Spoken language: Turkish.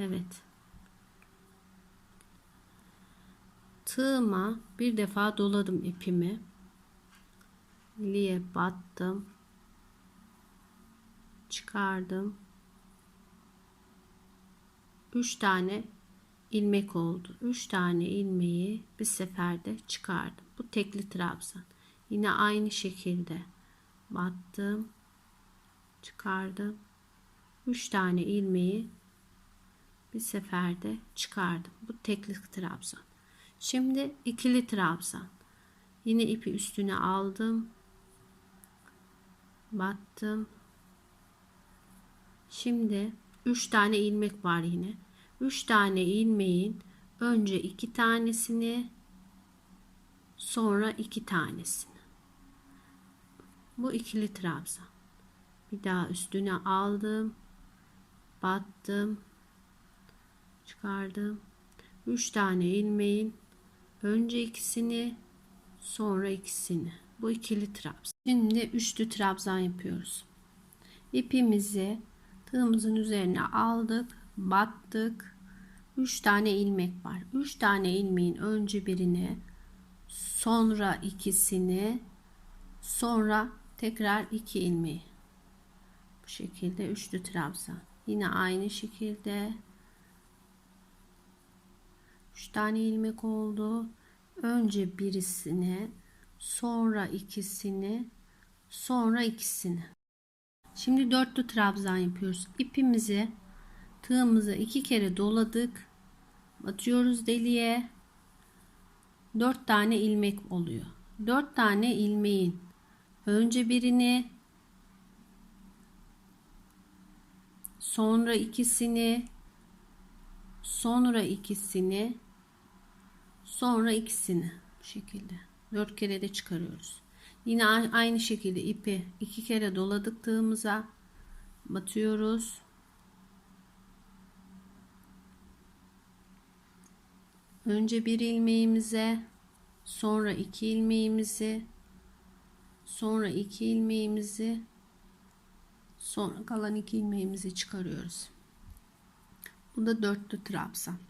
Evet. Tığıma bir defa doladım ipimi. Liye battım. Çıkardım. 3 tane ilmek oldu. 3 tane ilmeği bir seferde çıkardım. Bu tekli trabzan. Yine aynı şekilde battım. Çıkardım. 3 tane ilmeği bir seferde çıkardım. Bu tekli trabzan. Şimdi ikili trabzan. Yine ipi üstüne aldım. Battım. Şimdi 3 tane ilmek var yine. 3 tane ilmeğin önce 2 tanesini sonra 2 tanesini. Bu ikili trabzan. Bir daha üstüne aldım. Battım. Çıkardım. 3 tane ilmeğin önce ikisini sonra ikisini. Bu ikili trabzan. Şimdi üçlü trabzan yapıyoruz. İpimizi tığımızın üzerine aldık, battık. 3 tane ilmek var. 3 tane ilmeğin önce birini, sonra ikisini, sonra tekrar iki ilmeği. Bu şekilde üçlü trabzan. Yine aynı şekilde 3 tane ilmek oldu. Önce birisini, sonra ikisini, sonra ikisini. Şimdi dörtlü trabzan yapıyoruz. İpimizi tığımıza iki kere doladık. Batıyoruz deliğe. Dört tane ilmek oluyor. Dört tane ilmeğin önce birini sonra ikisini sonra ikisini sonra ikisini bu şekilde dört kere de çıkarıyoruz. Yine aynı şekilde ipi iki kere doladık tığımıza batıyoruz. Önce bir ilmeğimize, sonra iki ilmeğimizi, sonra iki ilmeğimizi, sonra kalan iki ilmeğimizi çıkarıyoruz. Bu da dörtlü trabzan.